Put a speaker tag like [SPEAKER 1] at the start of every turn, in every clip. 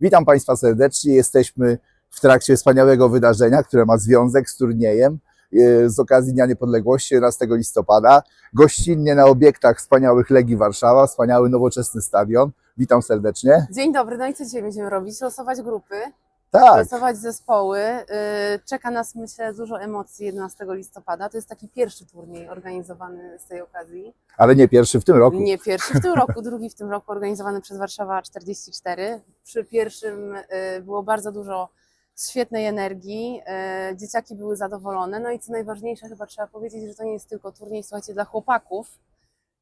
[SPEAKER 1] Witam Państwa serdecznie. Jesteśmy w trakcie wspaniałego wydarzenia, które ma związek z turniejem e, z okazji Dnia Niepodległości 11 listopada. Gościnnie na obiektach wspaniałych Legii Warszawa, wspaniały nowoczesny stadion. Witam serdecznie.
[SPEAKER 2] Dzień dobry, no i co dzisiaj będziemy robić? Losować grupy,
[SPEAKER 1] Tak,
[SPEAKER 2] zespoły. Yy, Czeka nas, myślę, dużo emocji 11 listopada. To jest taki pierwszy turniej organizowany z tej okazji.
[SPEAKER 1] ale nie pierwszy w tym roku.
[SPEAKER 2] Nie pierwszy w tym roku, drugi w tym roku organizowany przez Warszawa 44. Przy pierwszym yy, było bardzo dużo świetnej energii, yy, dzieciaki były zadowolone. No i co najważniejsze, chyba trzeba powiedzieć, że to nie jest tylko turniej, słuchajcie, dla chłopaków,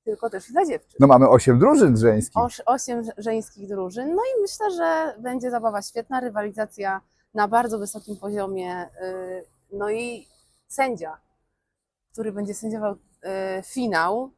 [SPEAKER 2] tylko też i dla dziewczyn.
[SPEAKER 1] No mamy osiem drużyn żeńskich.
[SPEAKER 2] Oś, osiem żeńskich drużyn. No i myślę, że będzie zabawa świetna, rywalizacja na bardzo wysokim poziomie. y, No i sędzia, który będzie sędziował y, finał,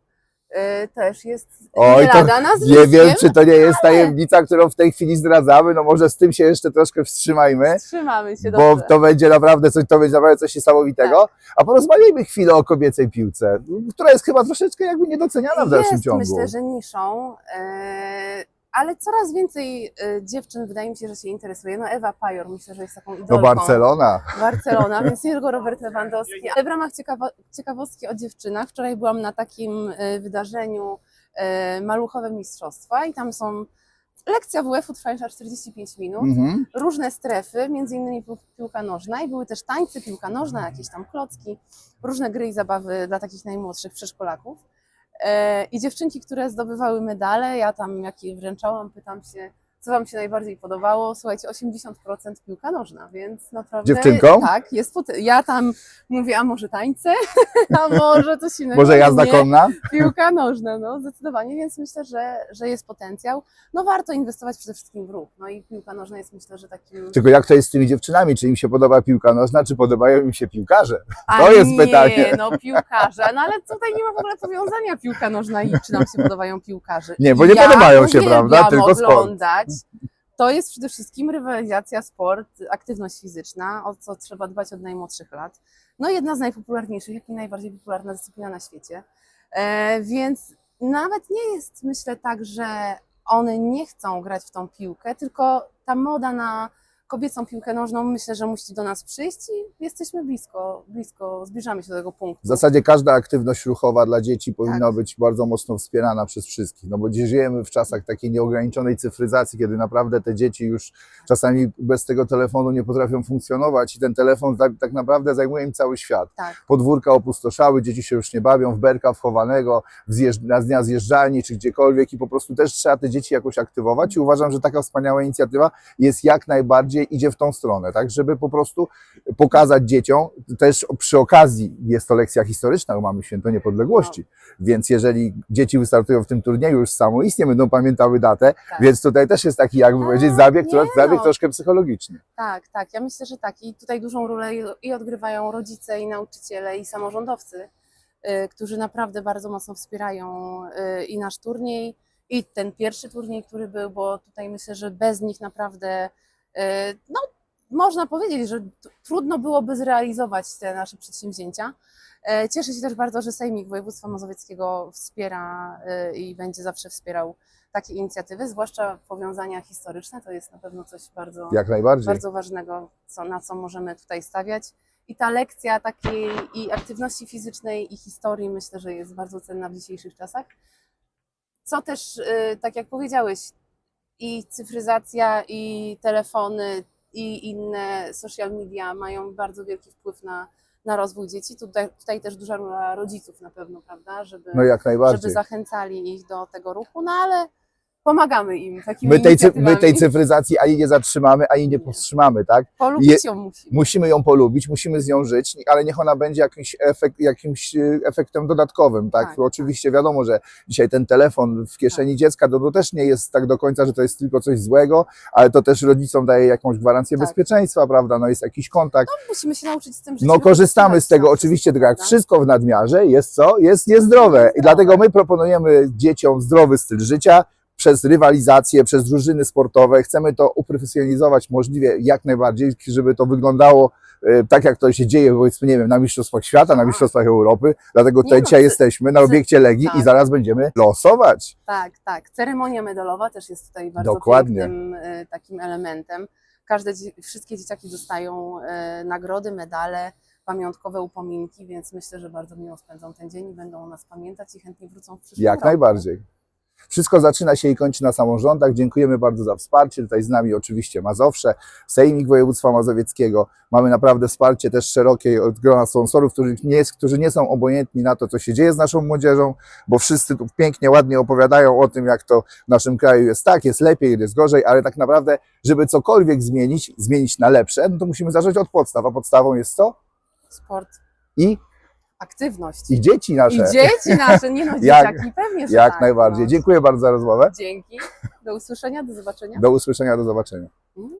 [SPEAKER 2] y, też jest
[SPEAKER 1] Oj,
[SPEAKER 2] nie
[SPEAKER 1] to
[SPEAKER 2] nazwiskiem.
[SPEAKER 1] Nie wiem, czy to nie jest tajemnica, którą w tej chwili zdradzamy. No może z tym się jeszcze troszkę wstrzymajmy.
[SPEAKER 2] Trzymamy się
[SPEAKER 1] bo
[SPEAKER 2] dobrze.
[SPEAKER 1] to będzie naprawdę coś, to będzie naprawdę coś niesamowitego. A porozmawiajmy chwilę o kobiecej piłce, która jest chyba troszeczkę jakby niedoceniana w dalszym
[SPEAKER 2] jest,
[SPEAKER 1] ciągu.
[SPEAKER 2] myślę, że niszą. y, Ale coraz więcej y, dziewczyn wydaje mi się, że się interesuje. No Ewa Pajor myślę, że jest taką idolką.
[SPEAKER 1] No Barcelona.
[SPEAKER 2] Barcelona, więc nie tylko Robert Lewandowski. Ale w ramach ciekawo- ciekawostki o dziewczynach, wczoraj byłam na takim e, wydarzeniu e, Maluchowe Mistrzostwa i tam są lekcja WF-u trwająca 45 minut,
[SPEAKER 1] Mhm.
[SPEAKER 2] różne strefy, między innymi pił- piłka nożna i były też tańce, piłka nożna, jakieś tam klocki, różne gry i zabawy dla takich najmłodszych przedszkolaków. E, I dziewczynki, które zdobywały medale, ja tam jak je wręczałam, pytam się, co Wam się najbardziej podobało? Słuchajcie, 80% piłka nożna, więc naprawdę...
[SPEAKER 1] Dziewczynkom?
[SPEAKER 2] Tak, jest Ja tam mówię, a może tańce? a może coś innego?
[SPEAKER 1] Może jazda
[SPEAKER 2] Nie,
[SPEAKER 1] konna?
[SPEAKER 2] Piłka nożna, no zdecydowanie, więc myślę, że, że jest potencjał. No warto inwestować przede wszystkim w ruch. No i piłka nożna jest myślę, że takim...
[SPEAKER 1] Tylko jak to jest z tymi dziewczynami? Czy im się podoba piłka nożna, czy podobają im się piłkarze?
[SPEAKER 2] A
[SPEAKER 1] to jest
[SPEAKER 2] nie,
[SPEAKER 1] pytanie.
[SPEAKER 2] no piłkarze, no ale tutaj nie ma w ogóle powiązania piłka nożna i czy nam się podobają piłkarze.
[SPEAKER 1] Nie, bo nie
[SPEAKER 2] ja
[SPEAKER 1] podobają się, prawda? Tylko sport.
[SPEAKER 2] To jest przede wszystkim rywalizacja, sport, aktywność fizyczna, o co trzeba dbać od najmłodszych lat. No jedna z najpopularniejszych, jak i najbardziej popularna dyscyplina na świecie. E, więc nawet nie jest, myślę, tak, że one nie chcą grać w tą piłkę, tylko ta moda na kobiecą piłkę nożną myślę, że musi do nas przyjść i jesteśmy blisko, blisko, zbliżamy się do tego punktu.
[SPEAKER 1] W zasadzie każda aktywność ruchowa dla dzieci powinna
[SPEAKER 2] Tak.
[SPEAKER 1] być bardzo mocno wspierana przez wszystkich, no bo dziś żyjemy w czasach takiej nieograniczonej cyfryzacji, kiedy naprawdę te dzieci już czasami bez tego telefonu nie potrafią funkcjonować i ten telefon tak, tak naprawdę zajmuje im cały świat.
[SPEAKER 2] Tak.
[SPEAKER 1] Podwórka opustoszały, dzieci się już nie bawią w berka wchowanego, w zjeżdż- na dnia zjeżdżalni czy gdziekolwiek i po prostu też trzeba te dzieci jakoś aktywować i uważam, że taka wspaniała inicjatywa jest jak najbardziej idzie w tą stronę, tak, żeby po prostu pokazać dzieciom, też przy okazji jest to lekcja historyczna, bo mamy Święto Niepodległości, więc jeżeli dzieci wystartują w tym turnieju już samoistnie będą pamiętały datę,
[SPEAKER 2] Tak.
[SPEAKER 1] więc tutaj też jest taki, jakby powiedzieć, zabieg,
[SPEAKER 2] nie
[SPEAKER 1] tro- zabieg
[SPEAKER 2] no.
[SPEAKER 1] troszkę psychologiczny.
[SPEAKER 2] Tak, tak. Ja myślę, że tak. I tutaj dużą rolę i- odgrywają rodzice, i nauczyciele, i samorządowcy, y, którzy naprawdę bardzo mocno wspierają y, i nasz turniej, i ten pierwszy turniej, który był, bo tutaj myślę, że bez nich naprawdę, no, można powiedzieć, że trudno byłoby zrealizować te nasze przedsięwzięcia. E, Cieszę się też bardzo, że Sejmik Województwa Mazowieckiego wspiera y, i będzie zawsze wspierał takie inicjatywy, zwłaszcza powiązania historyczne. To jest na pewno coś bardzo bardzo ważnego, co, na co możemy tutaj stawiać. I ta lekcja takiej i aktywności fizycznej, i historii myślę, że jest bardzo cenna w dzisiejszych czasach. Co też, tak jak powiedziałeś, i cyfryzacja, i telefony, i inne social media mają bardzo wielki wpływ na, na rozwój dzieci. Tutaj, tutaj też duża rola rodziców na pewno, prawda, żeby,
[SPEAKER 1] No jak
[SPEAKER 2] żeby
[SPEAKER 1] najbardziej.
[SPEAKER 2] zachęcali ich do tego ruchu, no ale pomagamy im takimi
[SPEAKER 1] My tej, my tej cyfryzacji ani nie zatrzymamy, ani nie
[SPEAKER 2] Nie.
[SPEAKER 1] powstrzymamy, tak?
[SPEAKER 2] Polubić ją musimy.
[SPEAKER 1] Musimy ją polubić, musimy z nią żyć, ale niech ona będzie jakimś, efekt, jakimś e, efektem dodatkowym, tak?
[SPEAKER 2] Tak,
[SPEAKER 1] Oczywiście wiadomo, że dzisiaj ten telefon w kieszeni dziecka to, to też nie jest tak do końca, że to jest tylko coś złego, ale to też rodzicom daje jakąś gwarancję
[SPEAKER 2] Tak.
[SPEAKER 1] bezpieczeństwa, prawda? No jest jakiś kontakt.
[SPEAKER 2] Musimy się nauczyć z tym żyć.
[SPEAKER 1] No korzystamy z tego
[SPEAKER 2] Tak,
[SPEAKER 1] oczywiście, tylko jak wszystko w nadmiarze jest co? Jest niezdrowe. I dlatego my proponujemy dzieciom zdrowy styl życia, przez rywalizację, przez drużyny sportowe. Chcemy to uprofesjonalizować możliwie jak najbardziej, żeby to wyglądało e, tak, jak to się dzieje, powiedzmy, nie wiem, na Mistrzostwach Świata, na
[SPEAKER 2] Tak.
[SPEAKER 1] Mistrzostwach Europy. Dlatego tutaj
[SPEAKER 2] no,
[SPEAKER 1] dzisiaj jesteśmy na obiekcie Legii i
[SPEAKER 2] tak.
[SPEAKER 1] zaraz będziemy losować.
[SPEAKER 2] Tak, tak. Ceremonia medalowa też jest tutaj bardzo
[SPEAKER 1] Dokładnie.
[SPEAKER 2] pięknym y, takim elementem. Każde, wszystkie dzieciaki dostają y, nagrody, medale, pamiątkowe upominki, więc myślę, że bardzo miło spędzą ten dzień i będą o nas pamiętać i chętnie wrócą w przyszłym
[SPEAKER 1] Jak
[SPEAKER 2] roku.
[SPEAKER 1] najbardziej. Wszystko zaczyna się i kończy na samorządach. Dziękujemy bardzo za wsparcie. Tutaj z nami oczywiście Mazowsze, Sejmik Województwa Mazowieckiego. Mamy naprawdę wsparcie też szerokie od grona sponsorów, którzy nie, którzy nie są obojętni na to, co się dzieje z naszą młodzieżą, bo wszyscy tu pięknie, ładnie opowiadają o tym, jak to w naszym kraju jest tak, jest lepiej, jest gorzej, ale tak naprawdę, żeby cokolwiek zmienić, zmienić na lepsze, no to musimy zacząć od podstaw, a podstawą jest co?
[SPEAKER 2] Sport,
[SPEAKER 1] I,
[SPEAKER 2] aktywność.
[SPEAKER 1] i dzieci nasze.
[SPEAKER 2] I dzieci nasze, nie no,
[SPEAKER 1] Jak-
[SPEAKER 2] dzieciaki, pewnie, że
[SPEAKER 1] Jak
[SPEAKER 2] tak,
[SPEAKER 1] najbardziej.
[SPEAKER 2] No.
[SPEAKER 1] Dziękuję bardzo za rozmowę.
[SPEAKER 2] Dzięki. Do usłyszenia, do zobaczenia.
[SPEAKER 1] Do usłyszenia, do zobaczenia.